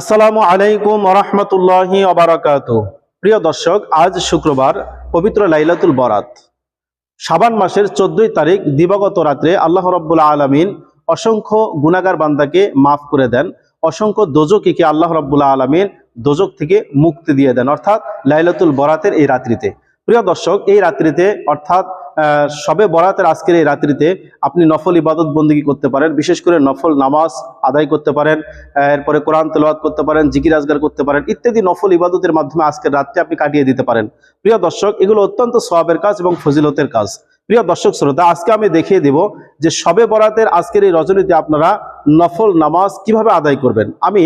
আসসালামু আলাইকুম রহমতুল্লাহি অবরাকাত প্রিয় দর্শক, আজ শুক্রবার পবিত্র লাইলাতুল বরাত। সাবান মাসের চোদ্দই তারিখ দিবাগত রাত্রে আল্লাহ রব্বুল আলমিন অসংখ্য গুনাগার বান্দাকে মাফ করে দেন, অসংখ্য দোজকিকে আল্লাহ রব্বুল্লা আলমিন দোজক থেকে মুক্তি দিয়ে দেন, অর্থাৎ লাইলাতুল বরাতের এই রাত্রিতে। প্রিয় দর্শক, এই রাত্রিতে অর্থাৎ সবে বরাতের আজকের এই রাত্রিতে আপনি নফল ইবাদত বন্দিগি করতে পারেন, বিশেষ করে নফল নামাজ আদায় করতে পারেন এরপরে কোরআন তেলাওয়াত করতে পারেন, জিকির আজগার করতে পারেন, ইত্যাদি নফল ইবাদতের মাধ্যমে আজকের রাত্রে আপনি কাটিয়ে দিতে পারেন। প্রিয় দর্শক, এগুলো অত্যন্ত সওয়াবের কাজ এবং ফজিলতের কাজ। প্রিয় দর্শক, শ্রোতা, আজকে আমি দেখিয়ে দেব যে সবে বরাতের আজকের এই রজনীতে আপনারা নফল নামাজ কীভাবে আদায় করবেন। আমি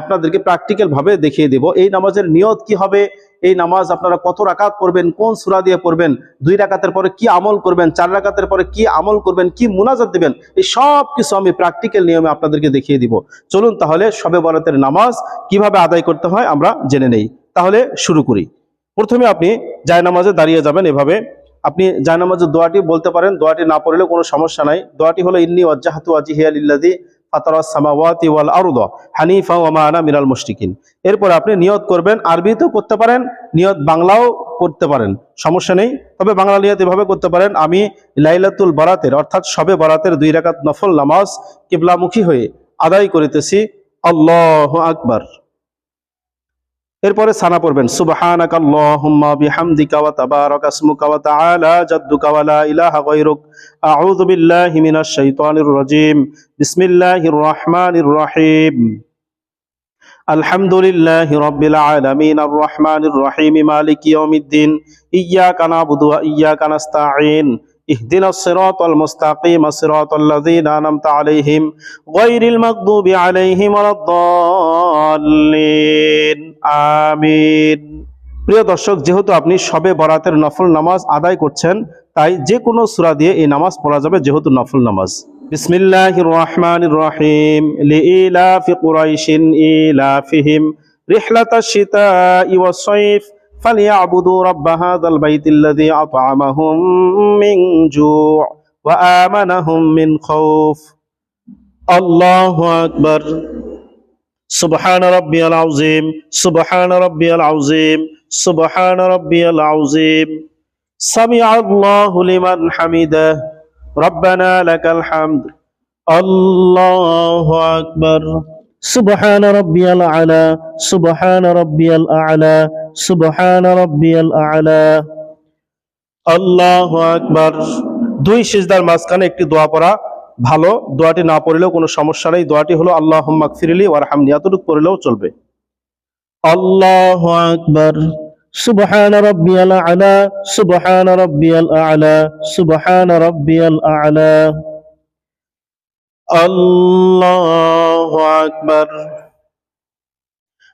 আপনাদেরকে প্র্যাকটিক্যাল ভাবে দেখিয়ে দেব। এই নামাজের নিয়ত কি হবে? এই নামাজ আপনারা কত রাকাত পড়বেন? কোন সূরা দিয়ে পড়বেন? দুই রাকাতের পরে কি আমল করবেন? চার রাকাতের পরে কি আমল করবেন? কি মুনাজাত দিবেন? এই সব কিছু আমি প্র্যাকটিক্যাল নিয়মে আপনাদেরকে দেখিয়ে দিব। চলুন তাহলে সবে বরাতের নামাজ কীভাবে আদায় করতে হয় আমরা জেনে নেই। তাহলে শুরু করি। প্রথমে আপনি জায়নামাজে দাঁড়িয়ে যাবেন এভাবে। আপনি জায়নামাজের দোয়াটি বলতে পারেন। দোয়াটি না পড়লেও কোনো সমস্যা নাই। দোয়াটি হলো ইন্নি ওয়াজ্জাহাতু ওয়াজহিয়া এরপর আপনি নিয়ত করবেন আরবিতেও করতে পারেন, নিয়ত বাংলাও করতে পারেন, সমস্যা নেই। তবে বাংলা নিয়ত এভাবে করতে পারেন, আমি লাইলাতুল বরাতের, অর্থাৎ সবে বরাতের দুই রাকাত নফল নামাজ কিবলামুখী হয়ে আদায় করিতেছি। আল্লাহ আকবার। এরপরে সানা পড়বেন সুবহানাকা আল্লাহুম্মা বিহামদিকা ওয়া তাবারাকা ইসমুকা ওয়া তাআলা জাদ্দুকা ওয়া লা ইলাহা গায়রুক আউযু বিল্লাহি মিনাশ শাইতানির রাজীম বিসমিল্লাহির রাহমানির রহিম الحمد لله رب العالمين الرحمن الرحيم مالك يوم الدين إياك نعبد وإياك نستعين اهدنا الصراط المستقيم صراط الذين أنعمت عليهم غير المغضوب عليهم ولا الضالين آمين প্রিয় দর্শক যেহেতু আপনি সবে বরাতের নফল নামাজ আদায় করছেন তাই যে কোনো সূরা দিয়ে এই নামাজ পড়া যাবে যেহেতু নফল নামাজ বিসমিল্লাহির রহমানির রহিম লিইলাফি কুরাইশিন ইলাফিহিম রিহলাতাশ শিতাই ওয়াস সাইফ فليعبدوا رب هذا البيت الذي أطعمهم من جوع وآمنهم من خوف الله أكبر সুবহান রব্বিয়াল আউজিম সুবহান রব্বিয়াল আউজিম সুবহান রব্বিয়াল আউজিম সামি আল্লাহু লিমান হামিদা, রব্বানা লাকাল হামদ। আল্লাহু আকবার। সুবহান রব্বিয়াল আলা, সুবহান রব্বিয়াল আলা, সুবহান রব্বিয়াল আলা। আল্লাহু আকবার। দুই সিজদার মাঝখানে একটি দোয়া পড়া। ভালো দোয়াটি না পড়লেও কোনো সমস্যা নেই দোয়াটি হলো আল্লাহ মাকফিরলি ওয়ারহামনি এতটুকু পড়লেও চলবে আল্লাহ আকবার سبحان ربي الأعلى سبحان ربي الأعلى سبحان ربي الأعلى الله أكبر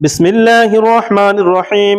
بسم الله الرحمن الرحيم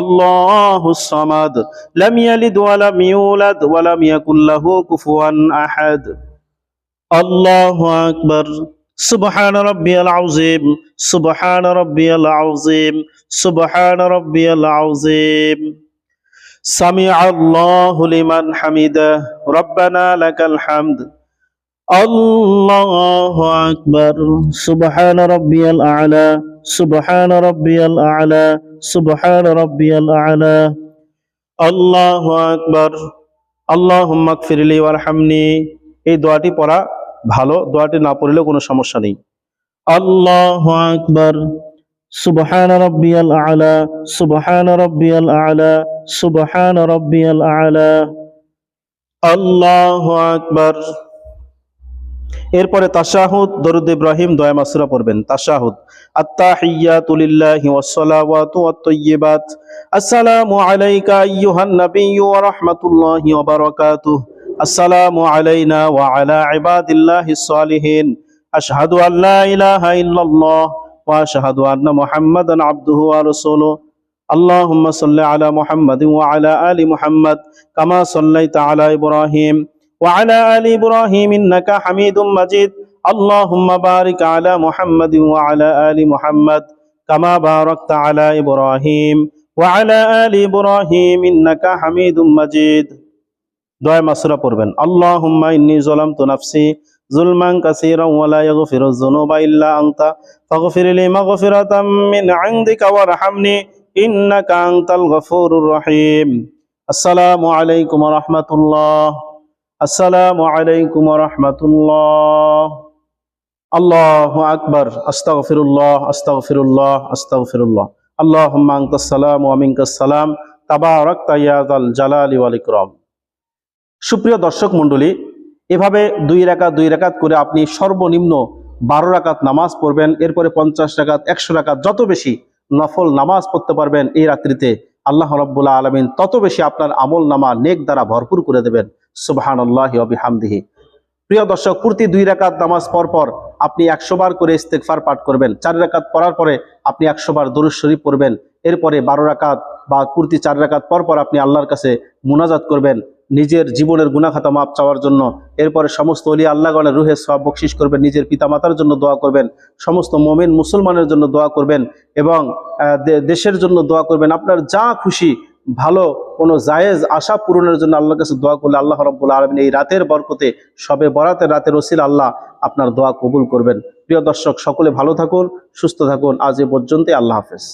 আল্লাহু সামাদ, লাম ইয়ালিদ ওয়া লাম ইউলাদ ওয়া লাম ইয়াকুল লাহু কুফুয়ান আহাদ। আল্লাহু আকবার। সুবহান রাব্বিয়াল আযীম। সুবহান রাব্বিয়াল আযীম। সুবহান রাব্বিয়াল আযীম। সামিআ আল্লাহু লিমান হামিদা। রব্বানা লাকাল হামদ। الله أكبر سبحان ربي الأعلى سبحان ربي الأعلى سبحان ربي الأعلى الله أكبر اللهم اغفر لي وارحمني এই দোয়াটি পড়া ভালো দোয়াটি না পড়লেও কোনো সমস্যা নেই আল্লাহ আকবার سبحان ربي الأعلى سبحان ربي الأعلى سبحان ربي الأعلى الله أكبر এরপরে তাশাহুদ দরুদ ইব্রাহিম দয়া মাসুরা পড়বেন তাশাহুদ আত্তাহিয়াতু লিল্লাহি ওয়াস সালাওয়াতু ওয়াত তাইয়্যিবাত আসসালামু আলাইকা আইয়ুহান নাবিয়্যু ওয়া রাহমাতুল্লাহি ওয়া বারাকাতুহু আসসালামু আলাইনা ওয়া আলা ইবাদিল্লাহিস সালিহিন আশহাদু আল্লা ইলাহা ইল্লাল্লাহ ওয়া আশহাদু আন্না মুহাম্মাদান আবদুহু ওয়া রাসূলুহু اللهم صل على محمد وعلى آل محمد كما صليت على إبراهيم وعلى آل إبراهيم إنك حميد مجيد اللهم بارك على محمد وعلى آل محمد كما باركت على إبراهيم وعلى آل إبراهيم إنك حميد مجيد দোয়া মাসুরা পড়বেন আল্লাহুম্মা ইন্নী যালামতু নাফসি যুলমান কাসীরান ওয়া লা ইয়াগফিরু যুনুবা ইল্লা আনতা ফাগফির লি মাগফিরাতাম মিন ইনদিকা ওয়ারহামনি ইন্নাকা আনতাল গফুরুর রহিম আসসালামু আলাইকুম ওয়া রাহমাতুল্লাহ আসসালামু আলাইকুম রাহমাতুল্লাহ। আল্লাহু আকবার ওয়াল ইকরাম। সুপ্রিয় দর্শক মণ্ডলী, এভাবে দুই রাকাত দুই রাকাত করে আপনি সর্বনিম্ন বারো রাকাত নামাজ পড়বেন, এরপরে পঞ্চাশ রাকাত, একশো রাকাত, যত বেশি নফল নামাজ পড়তে পারবেন এই রাত্রিতে আল্লাহ রব্বুল্লাহ আলমিন তত বেশি আপনার আমল নামা নেক দ্বারা ভরপুর করে দেবেন। সুবাহান আল্লাহ হামদিহি প্রিয় দর্শক, প্রতি দুই রাকাত নামাজ পর পর আপনি একশো বার করে ইস্তেকফার পাঠ করবেন। চার রাকাত পড়ার পরে আপনি একশো বার দরুদ শরীফ পড়বেন। এরপরে বারো রাকাত বা কুর্তি চার রাকাত পর পর আপনি আল্লাহর কাছে মুনাজাত করবেন। নিজের জীবনের গুনাখাতা মাপ চাওয়ার জন্য। এরপরে সমস্ত অলি আল্লাহগণের রুহে সব বকশিস করবেন, নিজের পিতামাতার জন্য দোয়া করবেন, সমস্ত মোমেন মুসলমানের জন্য দোয়া করবেন এবং দেশের জন্য দোয়া করবেন। আপনার যা খুশি, ভালো কোনো জায়েজ আশা পূরণের জন্য আল্লাহর কাছে দোয়া করলে আল্লাহ রব্বুল আলমিন এই রাতের বরকতে, সবে বরাতের রাতের ওসিল আল্লাহ আপনার দোয়া কবুল করবেন। প্রিয় দর্শক, সকলে ভালো থাকুন, সুস্থ থাকুন। আজ এ পর্যন্তই আল্লাহ হাফেজ।